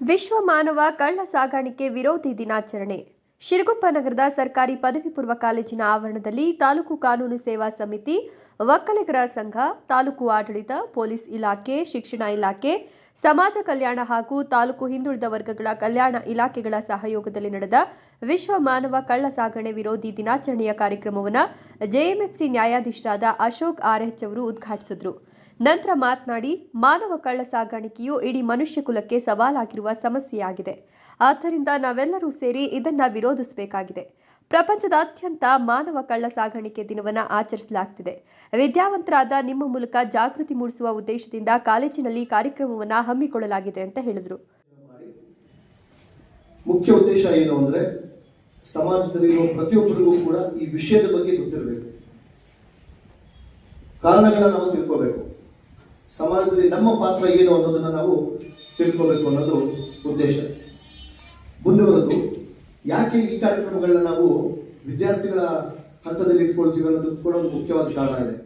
ವಿಶ್ವ ಮಾನವ ಕಳ್ಳ ಸಾಗಾಣಿಕೆ ವಿರೋಧಿ ದಿನಾಚರಣೆ. ಶಿರಗುಪ್ಪ ನಗರದ ಸರ್ಕಾರಿ ಪದವಿ ಪೂರ್ವ ಕಾಲೇಜಿನ ಆವರಣದಲ್ಲಿ ತಾಲೂಕು ಕಾನೂನು ಸೇವಾ ಸಮಿತಿ, ಒಕ್ಕಲಿಗರ ಸಂಘ, ತಾಲೂಕು ಆಡಳಿತ, ಪೊಲೀಸ್ ಇಲಾಖೆ, ಶಿಕ್ಷಣ ಇಲಾಖೆ, ಸಮಾಜ ಕಲ್ಯಾಣ ಹಾಗೂ ತಾಲೂಕು ಹಿಂದುಳಿದ ವರ್ಗಗಳ ಕಲ್ಯಾಣ ಇಲಾಖೆಗಳ ಸಹಯೋಗದಲ್ಲಿ ನಡೆದ ವಿಶ್ವ ಮಾನವ ಕಳ್ಳ ಸಾಗಣೆ ವಿರೋಧಿ ದಿನಾಚರಣೆಯ ಕಾರ್ಯಕ್ರಮವನ್ನು ಜೆಎಂಎಫ್ಸಿ ನ್ಯಾಯಾಧೀಶರಾದ ಅಶೋಕ್ ಆರ್ಎಚ್ ಅವರು ಉದ್ಘಾಟಿಸಿದರು. ನಂತರ ಮಾತನಾಡಿ, ಮಾನವ ಕಳ್ಳ ಸಾಗಾಣಿಕೆಯು ಇಡೀ ಮನುಷ್ಯ ಕುಲಕ್ಕೆ ಸವಾಲಾಗಿರುವ ಸಮಸ್ಯೆಯಾಗಿದೆ. ಆದ್ದರಿಂದ ನಾವೆಲ್ಲರೂ ಸೇರಿ ಇದನ್ನ ವಿರೋಧಿಸಬೇಕಾಗಿದೆ. ಪ್ರಪಂಚದಾದ್ಯಂತ ಮಾನವ ಕಳ್ಳ ಸಾಗಾಣಿಕೆ ದಿನವನ್ನು ಆಚರಿಸಲಾಗುತ್ತಿದೆ ವಿದ್ಯಾವಂತರಾದ ನಿಮ್ಮ ಮೂಲಕ ಜಾಗೃತಿ ಮೂಡಿಸುವ ಉದ್ದೇಶದಿಂದ ಕಾಲೇಜಿನಲ್ಲಿ ಕಾರ್ಯಕ್ರಮವನ್ನು ಹಮ್ಮಿಕೊಳ್ಳಲಾಗಿದೆ ಅಂತ ಹೇಳಿದರು. ಮುಖ್ಯ ಉದ್ದೇಶ ಏನು ಅಂದರೆ ಸಮಾಜದಲ್ಲಿರುವ ಪ್ರತಿಯೊಬ್ಬರಿಗೂ ಕೂಡ ಈ ವಿಷಯದ ಬಗ್ಗೆ ಗೊತ್ತಿರಬೇಕು. ಕಾರಣಗಳನ್ನ ನಾವು ತಿಳ್ಕೋಬೇಕು. ಸಮಾಜದಲ್ಲಿ ನಮ್ಮ ಪಾತ್ರ ಏನು ಅನ್ನೋದನ್ನು ನಾವು ತಿಳ್ಕೋಬೇಕು ಅನ್ನೋದು ಉದ್ದೇಶ. ಮುಂದುವರೆದು ಯಾಕೆ ಈ ಕಾರ್ಯಕ್ರಮಗಳನ್ನ ನಾವು ವಿದ್ಯಾರ್ಥಿಗಳ ಹಂತದಲ್ಲಿ ಇಟ್ಕೊಳ್ತೀವಿ ಅನ್ನೋದು ಕೂಡ ಒಂದು ಮುಖ್ಯವಾದ ಕಾರಣ ಇದೆ.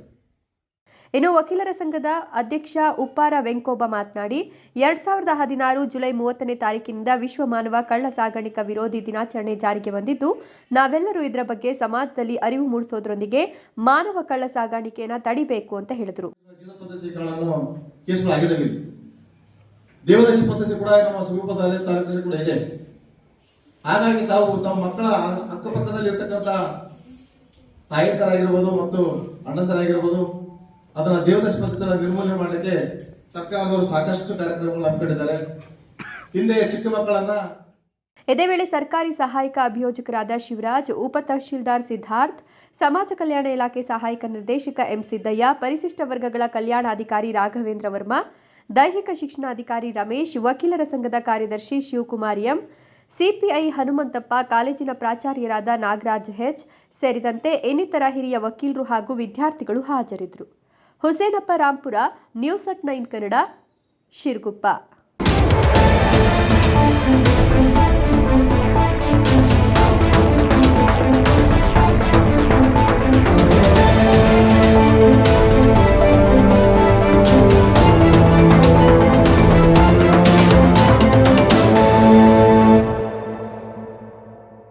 ಇನ್ನು ವಕೀಲರ ಸಂಘದ ಅಧ್ಯಕ್ಷ ಉಪ್ಪಾರ ವೆಂಕೋಬ ಮಾತನಾಡಿ, ಎರಡ್ ಸಾವಿರದ ಹದಿನಾರು ಜುಲೈ ಮೂವತ್ತನೇ ತಾರೀಕಿನಿಂದ ವಿಶ್ವ ಮಾನವ ಕಳ್ಳ ಸಾಗಾಣಿಕಾ ವಿರೋಧಿ ದಿನಾಚರಣೆ ಜಾರಿಗೆ ಬಂದಿದ್ದು, ನಾವೆಲ್ಲರೂ ಇದರ ಬಗ್ಗೆ ಸಮಾಜದಲ್ಲಿ ಅರಿವು ಮೂಡಿಸೋದ್ರೊಂದಿಗೆ ಮಾನವ ಕಳ್ಳ ಸಾಗಾಣಿಕೆಯನ್ನು ತಡಿಬೇಕು ಅಂತ ಹೇಳಿದರು. ದೇವದಾಸಿ ಪದ್ಧತಿ ಕೂಡ ನಮ್ಮ ಸ್ವರೂಪದಲ್ಲಿ ತಾಲೂಕಿನಲ್ಲಿ ಕೂಡ ಇದೆ. ಹಾಗಾಗಿ ತಾವು ತಮ್ಮ ಮಕ್ಕಳ ಅಕ್ಕಪಕ್ಕದಲ್ಲಿ ಇರ್ತಕ್ಕಂಥ ತಾಯಿತರಾಗಿರ್ಬೋದು ಮತ್ತು ಅಣ್ಣಂತರಾಗಿರ್ಬೋದು ಅದನ್ನ ದೇವದಾಸಿ ನಿರ್ಮೂಲನೆ ಮಾಡಲಿಕ್ಕೆ ಸರ್ಕಾರದವರು ಸಾಕಷ್ಟು ಕಾರ್ಯಕ್ರಮಗಳನ್ನು ಹಮ್ಮಿಕೊಂಡಿದ್ದಾರೆ. ಹಿಂದೆ ಚಿಕ್ಕ ಮಕ್ಕಳನ್ನ ಇದೇ ವೇಳೆ ಸರ್ಕಾರಿ ಸಹಾಯಕ ಅಭಿಯೋಜಕರಾದ ಶಿವರಾಜ್, ಉಪ ತಹಶೀಲ್ದಾರ್ ಸಿದ್ಧಾರ್ಥ್, ಸಮಾಜ ಕಲ್ಯಾಣ ಇಲಾಖೆ ಸಹಾಯಕ ನಿರ್ದೇಶಕ ಎಂ ಸಿದ್ದಯ್ಯ, ಪರಿಶಿಷ್ಟ ವರ್ಗಗಳ ಕಲ್ಯಾಣಾಧಿಕಾರಿ ರಾಘವೇಂದ್ರ ವರ್ಮಾ, ದೈಹಿಕ ಶಿಕ್ಷಣಾಧಿಕಾರಿ ರಮೇಶ್, ವಕೀಲರ ಸಂಘದ ಕಾರ್ಯದರ್ಶಿ ಶಿವಕುಮಾರ್ ಎಂ, ಸಿಪಿಐ ಹನುಮಂತಪ್ಪ, ಕಾಲೇಜಿನ ಪ್ರಾಚಾರ್ಯರಾದ ನಾಗರಾಜ್ ಹೆಚ್ ಸೇರಿದಂತೆ ಇನ್ನಿತರ ಹಿರಿಯ ವಕೀಲರು ಹಾಗೂ ವಿದ್ಯಾರ್ಥಿಗಳು ಹಾಜರಿದ್ದರು. Husenappa Rampura news at nine Kannada Shirguppa.